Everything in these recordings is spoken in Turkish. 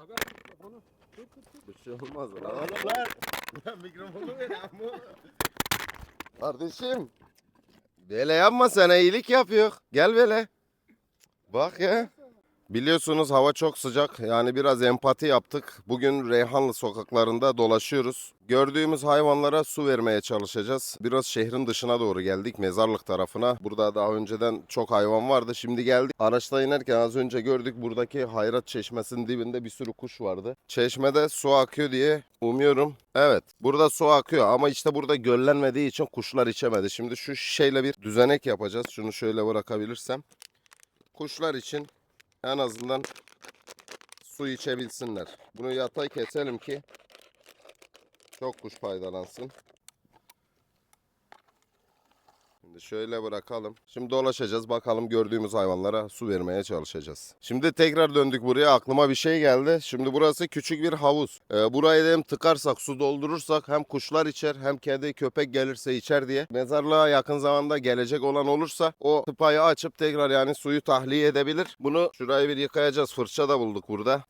Abi mikrofonu. Tut tut tut. Bir şey olmaz lan. Lan, lan mikrofonu ver amma. Kardeşim. Böyle yapma sana iyilik yapıyor. Gel böyle. Bak ya. Biliyorsunuz hava çok sıcak. Yani biraz empati yaptık. Bugün Reyhanlı sokaklarında dolaşıyoruz. Gördüğümüz hayvanlara su vermeye çalışacağız. Biraz şehrin dışına doğru geldik. Mezarlık tarafına. Burada daha önceden çok hayvan vardı. Şimdi geldik. Araçta inerken az önce gördük. Buradaki Hayrat Çeşmesi'nin dibinde bir sürü kuş vardı. Çeşmede su akıyor diye umuyorum. Evet. Burada su akıyor ama işte burada göllenmediği için kuşlar içemedi. Şimdi şu şişeyle bir düzenek yapacağız. Şunu şöyle bırakabilirsem. Kuşlar için en azından su içebilsinler. Bunu yatay keselim ki çok kuş faydalansın. Şimdi şöyle bırakalım. Şimdi dolaşacağız bakalım gördüğümüz hayvanlara su vermeye çalışacağız. Şimdi tekrar döndük buraya aklıma bir şey geldi. Şimdi burası küçük bir havuz. Ee, burayı hem tıkarsak su doldurursak hem kuşlar içer hem kedi köpek gelirse içer diye. Mezarlığa yakın zamanda gelecek olan olursa o tıpayı açıp tekrar yani suyu tahliye edebilir. Bunu şurayı bir yıkayacağız. Fırça da bulduk burada.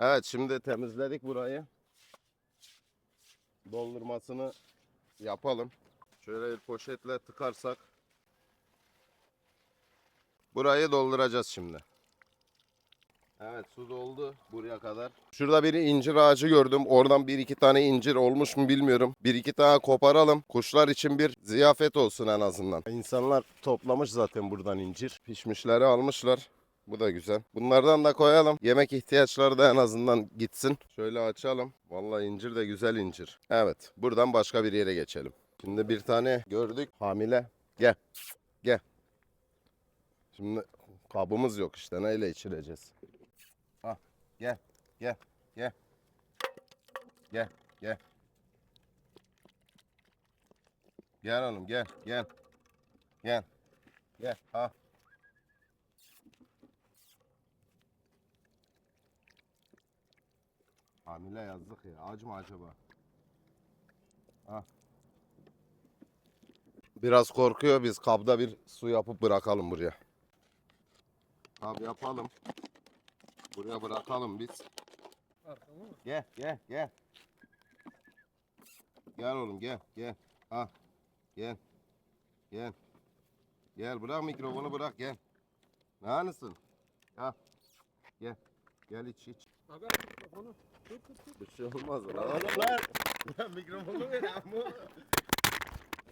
Evet şimdi temizledik burayı. Doldurmasını yapalım. Şöyle bir poşetle tıkarsak. Burayı dolduracağız şimdi. Evet su doldu buraya kadar. Şurada bir incir ağacı gördüm. Oradan bir iki tane incir olmuş mu bilmiyorum. Bir iki tane koparalım. Kuşlar için bir ziyafet olsun en azından. İnsanlar toplamış zaten buradan incir. Pişmişleri almışlar. Bu da güzel. Bunlardan da koyalım. Yemek ihtiyaçları da en azından gitsin. Şöyle açalım. Vallahi incir de güzel incir. Evet. Buradan başka bir yere geçelim. Şimdi bir tane gördük. Hamile. Gel. Gel. Şimdi kabımız yok işte. Neyle içireceğiz? Ah. Gel. Gel. Gel. Gel. Gel. Gel oğlum gel. Gel. Gel. Gel. Ha. Hamile yazdık ya. Aç mı acaba? Ha. Biraz korkuyor. Biz kabda bir su yapıp bırakalım buraya. Kab yapalım. Buraya bırakalım biz. Gel gel gel. Gel oğlum gel gel. Ha. Gel. Gel. Gel bırak mikrofonu bırak gel. Ne anısın? Ha. Gel. Gel iç iç. Abi mikrofonu. Tut tut tut. Bir şey olmaz lan. Lan, lan mikrofonu ver amma.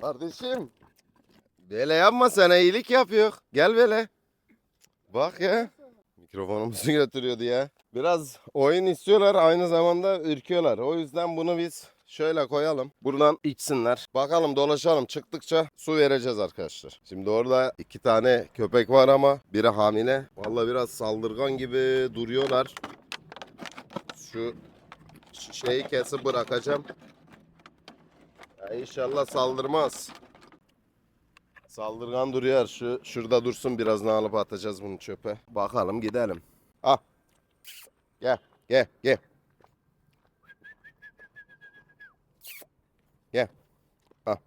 Kardeşim. Böyle yapma sana iyilik yapıyor. Gel böyle. Bak ya. Mikrofonumuzu götürüyordu ya. Biraz oyun istiyorlar aynı zamanda ürküyorlar. O yüzden bunu biz şöyle koyalım. Buradan içsinler. Bakalım dolaşalım. Çıktıkça su vereceğiz arkadaşlar. Şimdi orada iki tane köpek var ama biri hamile. Vallahi biraz saldırgan gibi duruyorlar. Şu şeyi kesip bırakacağım. Ya inşallah saldırmaz. Saldırgan duruyor. Şu şurada dursun birazdan alıp atacağız bunu çöpe. Bakalım gidelim. Ah. Gel, gel. Gel. Ah.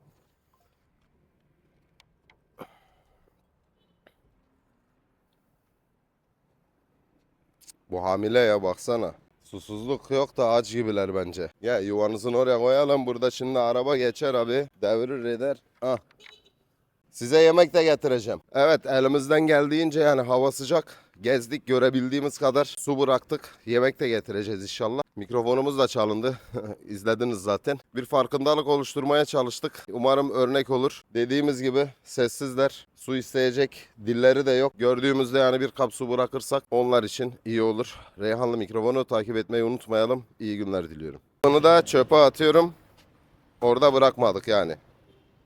Bu hamile ya baksana. Susuzluk yok da aç gibiler bence. Ya yuvanızın oraya koyalım. Burada şimdi araba geçer abi. Devirir eder. Ah. Size yemek de getireceğim. Evet elimizden geldiğince yani hava sıcak. Gezdik görebildiğimiz kadar su bıraktık. Yemek de getireceğiz inşallah. Mikrofonumuz da çalındı. İzlediniz zaten. Bir farkındalık oluşturmaya çalıştık. Umarım örnek olur. Dediğimiz gibi sessizler. Su isteyecek dilleri de yok. Gördüğümüzde yani bir kap su bırakırsak onlar için iyi olur. Reyhanlı mikrofonu takip etmeyi unutmayalım. İyi günler diliyorum. Bunu da çöpe atıyorum. Orada bırakmadık yani.